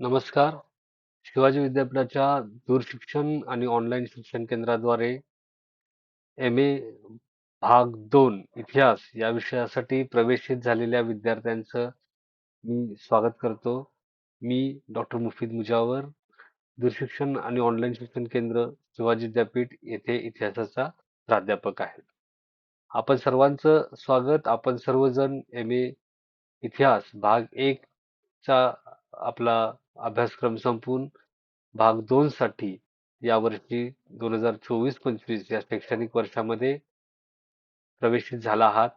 नमस्कार. शिवाजी विद्यापीठाच्या दूरशिक्षण आणि ऑनलाईन शिक्षण केंद्राद्वारे एम ए भाग 2 इतिहास या विषयासाठी प्रवेशित झालेल्या विद्यार्थ्यांचं मी स्वागत करतो. मी डॉक्टर मुफीद मुजावर, दूरशिक्षण आणि ऑनलाईन शिक्षण केंद्र शिवाजी विद्यापीठ येथे इतिहासाचा प्राध्यापक आहे. आपण सर्वांचं स्वागत. आपण सर्वजण एम ए इतिहास भाग 1 चा आपला अभ्यासक्रम संपून भाग दोन साठी यावर्षी 2024-25 या शैक्षणिक वर्षामध्ये प्रवेशित झाला आहात.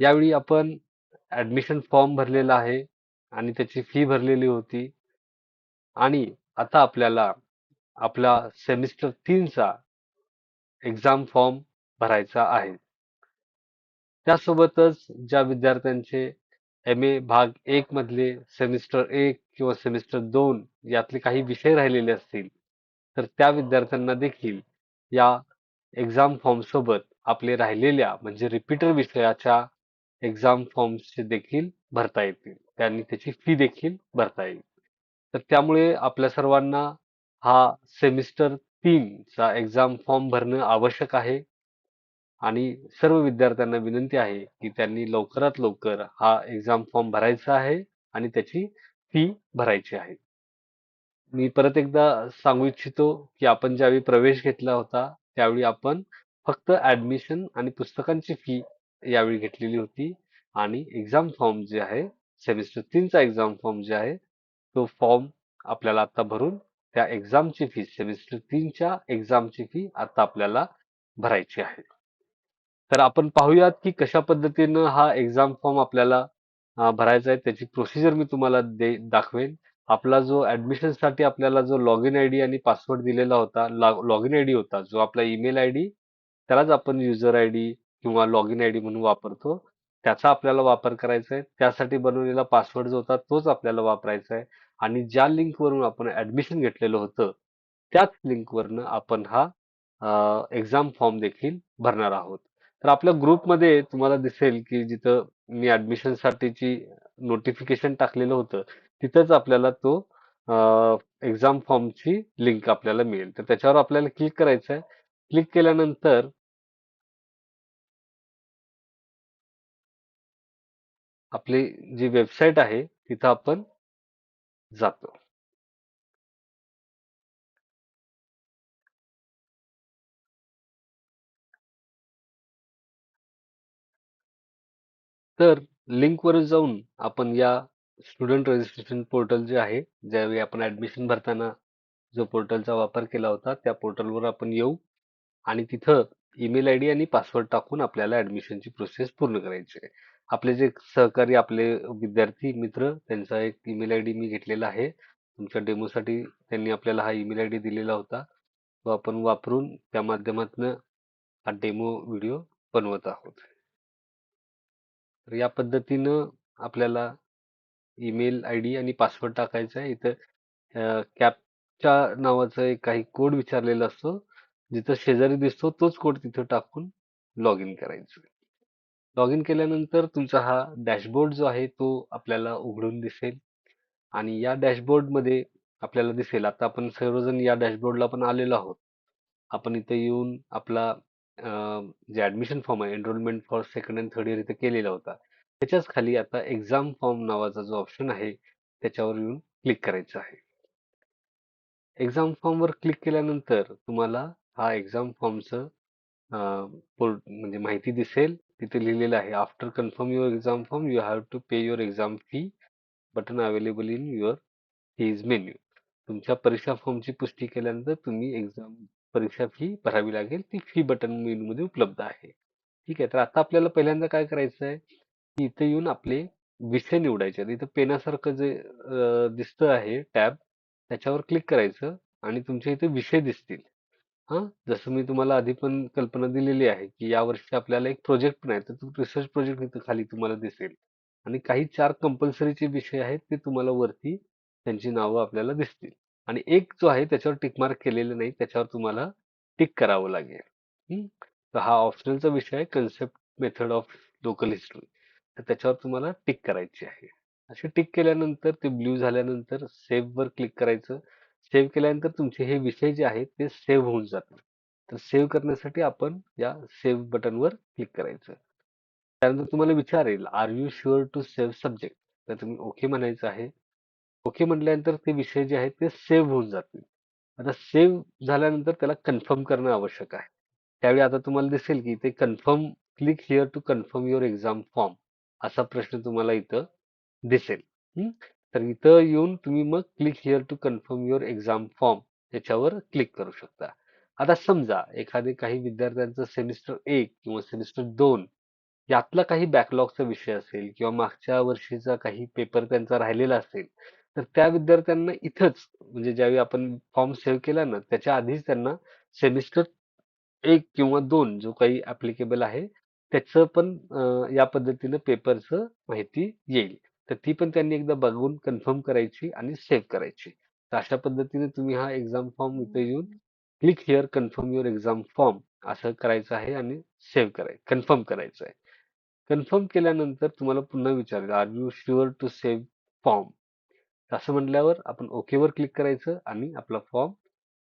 यावेळी आपण ऍडमिशन फॉर्म भरलेला आहे आणि त्याची फी भरलेली होती आणि आता आपल्याला आपला सेमिस्टर तीनचा एक्झाम फॉर्म भरायचा आहे. त्यासोबतच ज्या विद्यार्थ्यांचे एम ए भाग एक मधले सेमिस्टर एक किंवा सेमिस्टर दोन यातले काही विषय राहिलेले असतील, तर त्या विद्यार्थ्यांना देखील या एक्झाम फॉर्म सोबत आपले राहिलेल्या म्हणजे रिपीटर विषयाच्या एक्झाम फॉर्म्सचे देखील भरता येतील. त्यांनी त्याची फी देखील भरता येईल. तर त्यामुळे आपल्या सर्वांना हा सेमिस्टर तीनचा एक्झाम फॉर्म भरणं आवश्यक आहे आणि सर्व विद्यार्थ्यांना विनंती आहे की त्यांनी लवकरात लवकर हा एक्झाम फॉर्म भरायचा आहे आणि त्याची फी भरायची आहे. मी परत एकदा सांगू इच्छितो की आपण ज्यावेळी प्रवेश घेतला होता, त्यावेळी आपण फक्त ऍडमिशन आणि पुस्तकांची फी यावेळी घेतलेली होती आणि एक्झाम फॉर्म जे आहे सेमिस्टर तीनचा एक्झाम फॉर्म जे आहे तो फॉर्म आपल्याला आता भरून त्या एक्झामची फी सेमिस्टर तीनच्या एक्झामची फी आता आपल्याला भरायची आहे. तर आपण पाहूयात की कशा पद्धतीनं हा एक्झाम फॉर्म आपल्याला भरायचा आहे त्याची प्रोसिजर मी तुम्हाला दे दाखवेन. आपला जो ऍडमिशनसाठी आपल्याला जो लॉग इन आयडी आणि पासवर्ड दिलेला होता, लॉग इन आयडी होता जो आपला ईमेल आयडी त्यालाच आपण युजर आय डी किंवा लॉग इन आयडी म्हणून वापरतो. त्याचा आपल्याला वापर करायचा आहे. त्यासाठी बनवलेला पासवर्ड जो होता तोच आपल्याला वापरायचा आहे आणि ज्या लिंकवरून आपण ऍडमिशन घेतलेलं होतं, त्याच लिंकवरनं आपण हा एक्झाम फॉर्म देखील भरणार आहोत. तर आपल्या ग्रुपमध्ये तुम्हाला दिसेल की जिथं मी ऍडमिशन साठीची नोटिफिकेशन टाकलेलं होतं, तिथंच आपल्याला तो एक्झाम फॉर्मची लिंक आपल्याला मिळेल. तर त्याच्यावर आपल्याला क्लिक करायचं आहे. क्लिक केल्यानंतर आपली जी वेबसाईट आहे तिथं आपण जातो. तर लिंकवर जाऊन आपण या स्टुडंट रजिस्ट्रेशन पोर्टल जे आहे, ज्यावेळी आपण ऍडमिशन भरताना जो पोर्टलचा वापर केला होता, त्या पोर्टलवर आपण येऊ आणि तिथं ईमेल आय डी आणि पासवर्ड टाकून आपल्याला ऍडमिशनची प्रोसेस पूर्ण करायची आहे. आपले जे सहकारी आपले विद्यार्थी मित्र त्यांचा एक ईमेल आय डी मी घेतलेला आहे. तुमच्या डेमोसाठी त्यांनी आपल्याला हा ईमेल आय डी दिलेला होता. तो आपण वापरून त्या माध्यमातून हा डेमो व्हिडिओ बनवत आहोत. तर या पद्धतीनं आपल्याला ईमेल आय डी आणि पासवर्ड टाकायचा आहे. इथं कॅपच्या नावाचा एक काही कोड विचारलेला असतो. जिथं शेजारी दिसतो तोच कोड तिथं टाकून लॉग इन करायचं. लॉग इन केल्यानंतर तुमचा हा डॅशबोर्ड जो आहे तो आपल्याला उघडून दिसेल आणि या डॅशबोर्डमध्ये आपल्याला दिसेल आता आपण सर्वजण या डॅशबोर्डला पण आलेलो आहोत. आपण इथे येऊन आपला जे ऍडमिशन फॉर्म आहे enrolment for second and third year इथे केलेला होता. त्याच्याच खाली आता एक्झाम फॉर्म नावाचा जो ऑप्शन आहे त्याच्यावर येऊन क्लिक करायचं आहे. एक्झाम फॉर्मवर क्लिक केल्यानंतर तुम्हाला हा एक्झाम फॉर्मचं म्हणजे माहिती दिसेल. तिथे लिहिलेलं आहे after confirm your exam form you have to pay your exam fee button available in your fees menu. तुमच्या परीक्षा फॉर्मची पुष्टी केल्यानंतर तुम्ही एक्झाम परीक्षा फी भरावी लागेल. ती फी बटन मेनूमध्ये उपलब्ध आहे. ठीक आहे. तर आता आपल्याला पहिल्यांदा काय करायचं आहे, की इथे येऊन आपले विषय निवडायचे आहेत. इथं पेनासारखं जे दिसतं आहे टॅब त्याच्यावर क्लिक करायचं आणि तुमच्या इथे विषय दिसतील. हां, जसं मी तुम्हाला आधी पण कल्पना दिलेली आहे, की यावर्षी आपल्याला एक प्रोजेक्ट पण आहे. तर तो रिसर्च प्रोजेक्ट इथं खाली तुम्हाला दिसेल आणि काही चार कंपल्सरीचे विषय आहेत ते तुम्हाला वरती त्यांची नावं आपल्याला दिसतील आणि एक जो आहे त्याच्यावर टिक मार्क केलेलं नाही त्याच्यावर तुम्हाला टिक करावं लागेल. तर हा ऑप्शनलचा विषय आहे concept method of local history. तर त्याच्यावर तुम्हाला टिक करायची आहे. असे टिक केल्यानंतर ते ब्ल्यू झाल्यानंतर सेव्हवर क्लिक करायचं सेव्ह केल्यानंतर तुमचे हे विषय जे आहेत ते सेव्ह होऊन जातात तर सेव्ह करण्यासाठी आपण या सेव्ह बटनवर क्लिक करायचं त्यानंतर तुम्हाला विचारेल are you sure to save subject तर तुम्ही ओके म्हणायचं आहे ओके म्हटल्यानंतर ते विषय जे आहेत ते सेव्ह होऊन जातील. आता सेव्ह झाल्यानंतर त्याला कन्फर्म करणं आवश्यक आहे. त्यावेळी आता तुम्हाला दिसेल की ते confirm click here to confirm your exam form असा प्रश्न तुम्हाला इथं दिसेल. हम्म? तर इथं येऊन तुम्ही मग click here to confirm your exam form याच्यावर क्लिक करू शकता. आता समजा एखादे काही विद्यार्थ्यांचं सेमिस्टर एक किंवा सेमिस्टर दोन यातला काही बॅकलॉगचा विषय असेल किंवा मागच्या वर्षीचा काही पेपर त्यांचा राहिलेला असेल तर त्या विद्यार्थ्यांना इथंच म्हणजे ज्यावेळी आपण फॉर्म सेव्ह केला ना त्याच्या आधीच त्यांना सेमिस्टर एक किंवा दोन जो काही ऍप्लिकेबल आहे त्याचं पण या पद्धतीनं पेपरचं माहिती येईल. तर ती पण त्यांनी एकदा बघून कन्फर्म करायची आणि सेव्ह करायची. तर अशा पद्धतीने तुम्ही हा एक्झाम फॉर्म इथे येऊन click here confirm your exam form असं करायचं आहे आणि सेव्ह कराय कन्फर्म करायचं आहे. कन्फर्म केल्यानंतर तुम्हाला पुन्हा विचारेल are you sure to save form असं म्हटल्यावर आपण ओके वर क्लिक करायचं आणि आपला फॉर्म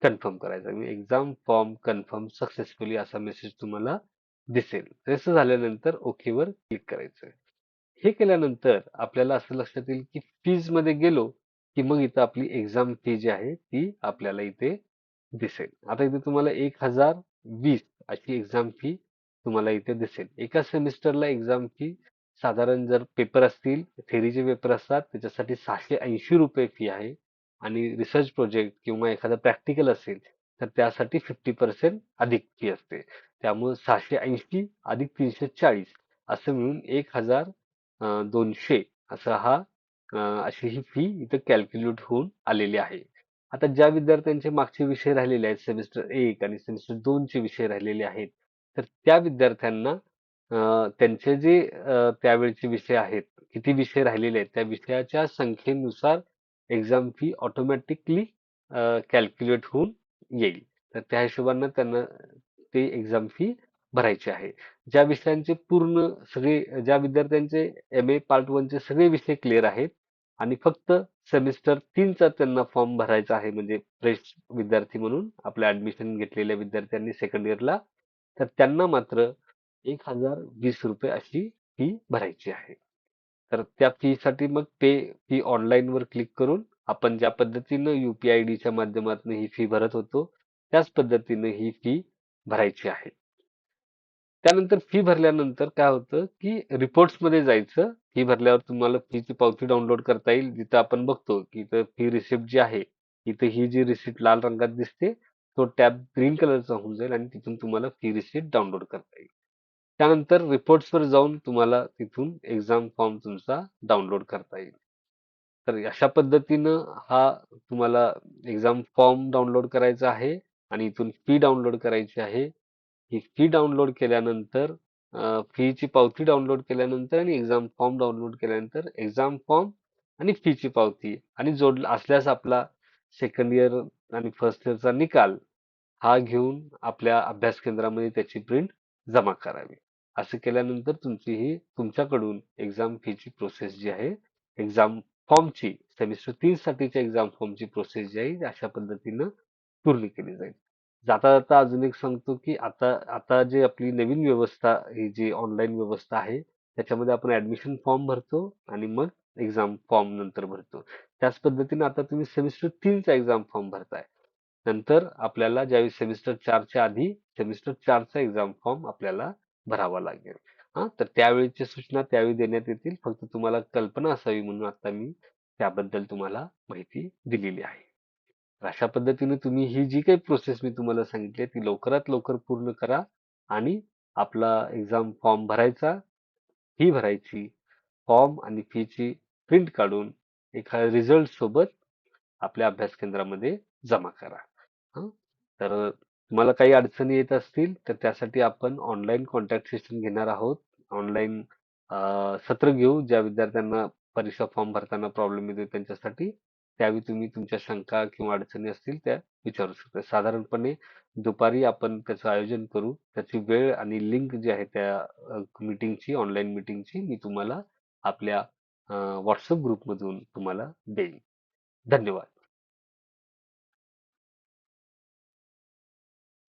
कन्फर्म करायचा. एक्झाम फॉर्म कन्फर्म सक्सेसफुली असा मेसेज तुम्हाला दिसेल. तसं झाल्यानंतर ओके वर क्लिक करायचं. हे केल्यानंतर आपल्याला असं लक्षात येईल की फीजमध्ये गेलो की मग इथं आपली एक्झाम फी जी आहे ती आपल्याला इथे दिसेल. आता इथे तुम्हाला एक हजार वीस अशी एक्झाम फी तुम्हाला इथे दिसेल. एका सेमिस्टरला एक्झाम फी साधारण जर पेपर असतील थेरीचे पेपर असतात त्याच्यासाठी सहाशे ऐंशी रुपये फी आहे. आणि रिसर्च प्रोजेक्ट किंवा एखादा प्रॅक्टिकल असेल तर त्यासाठी फिफ्टी पर्सेंट अधिक फी असते. त्यामुळे सहाशे ऐंशी अधिक तीनशे चाळीस असं मिळून एक हजार दोनशे असा हा अशी ही फी इथं कॅल्क्युलेट होऊन आलेली आहे. आता ज्या विद्यार्थ्यांचे मागचे विषय राहिलेले आहेत सेमिस्टर एक आणि सेमिस्टर दोनचे विषय राहिलेले आहेत तर त्या विद्यार्थ्यांना त्यांचे जे त्यावेळचे विषय आहेत किती विषय राहिलेले आहेत त्या विषयाच्या संख्येनुसार एक्झाम फी ऑटोमॅटिकली कॅल्क्युलेट होऊन येईल. तर त्या हिशोबानं त्यांना ते एक्झाम फी भरायची आहे. ज्या विषयांचे पूर्ण सगळे ज्या विद्यार्थ्यांचे एम ए पार्ट वनचे सगळे विषय क्लिअर आहेत आणि फक्त सेमिस्टर तीनचा त्यांना फॉर्म भरायचा आहे म्हणजे फ्रेश विद्यार्थी म्हणून आपलं ऍडमिशन घेतलेल्या विद्यार्थ्यांनी सेकंड इयरला तर त्यांना मात्र एक हजार वीस रुपये अशी फी भरायची आहे. तर त्या फी साठी मग पे फी ऑनलाईन वर क्लिक करून आपण ज्या पद्धतीनं युपीआय डी च्या माध्यमातून ही फी भरत होतो त्याच पद्धतीने ही फी भरायची आहे. त्यानंतर फी भरल्यानंतर काय होतं की रिपोर्ट्समध्ये जायचं. फी भरल्यावर तुम्हाला फीची पावती डाउनलोड करता येईल. जिथं आपण बघतो की इथं फी रिसिप्ट जी आहे इथं ही जी रिसिप्ट लाल रंगात दिसते तो टॅब ग्रीन कलरचा होऊन जाईल आणि तिथून तुम्हाला फी रिसिप्ट डाउनलोड करता येईल. त्यानंतर रिपोर्ट्स वर जाऊन तुम्हाला तिथून एक्झाम फॉर्म तुमचा डाउनलोड करता येईल. तर अशा पद्धतीनं हा तुम्हाला एक्झाम फॉर्म डाउनलोड करायचा आहे आणि इथून फी डाउनलोड करायची आहे. ही फी डाउनलोड केल्यानंतर फीची पावती डाउनलोड केल्यानंतर आणि एक्झाम फॉर्म डाउनलोड केल्यानंतर एक्झाम फॉर्म आणि फीची पावती आणि जोड असल्यास आपला सेकंड इयर आणि फर्स्ट इयरचा निकाल हा घेऊन आपल्या अभ्यास केंद्रामध्ये त्याची प्रिंट जमा करावी. असं केल्यानंतर तुमची ही तुमच्याकडून एक्झाम फीची प्रोसेस जी आहे एक्झाम फॉर्मची सेमिस्टर तीन साठीच्या एक्झाम फॉर्मची प्रोसेस जी आहे अशा पद्धतीनं पूर्ण केली जाईल. जाता जाता अजून एक सांगतो की आता आता जे आपली नवीन व्यवस्था ही जी ऑनलाईन व्यवस्था आहे त्याच्यामध्ये आपण ऍडमिशन फॉर्म भरतो आणि मग एक्झाम फॉर्म नंतर भरतो. त्याच पद्धतीने आता तुम्ही सेमिस्टर तीनचा एक्झाम फॉर्म भरताय. नंतर आपल्याला ज्यावेळी सेमिस्टर चारच्या आधी सेमिस्टर चारचा एक्झाम फॉर्म आपल्याला भरावा लागेल. हा तर त्यावेळीची सूचना त्यावेळी देण्यात येतील. फक्त तुम्हाला कल्पना असावी म्हणून आता मी त्याबद्दल तुम्हाला माहिती दिलेली आहे. तर अशा पद्धतीने तुम्ही ही जी काही प्रोसेस मी तुम्हाला सांगितली आहे ती लवकरात लवकर पूर्ण करा आणि आपला एक्झाम फॉर्म भरायचा फी भरायची फॉर्म आणि फीची प्रिंट काढून एखाद्या रिझल्ट सोबत आपल्या अभ्यास केंद्रामध्ये जमा करा. हं? तर तुम्हाला काही अडचणी येत असतील तर त्यासाठी आपण ऑनलाईन कॉन्टॅक्ट सेशन घेणार आहोत. ऑनलाईन सत्र घेऊ ज्या विद्यार्थ्यांना परीक्षा फॉर्म भरताना प्रॉब्लेम येतो त्यांच्यासाठी. त्यावेळी तुम्ही तुमच्या शंका किंवा अडचणी असतील त्या विचारू शकता. साधारणपणे दुपारी आपण त्याचं आयोजन करू. त्याची वेळ आणि लिंक जी आहे त्या मीटिंगची ऑनलाईन मीटिंगची मी तुम्हाला आपल्या व्हॉट्सअप ग्रुपमधून तुम्हाला देईन. धन्यवाद.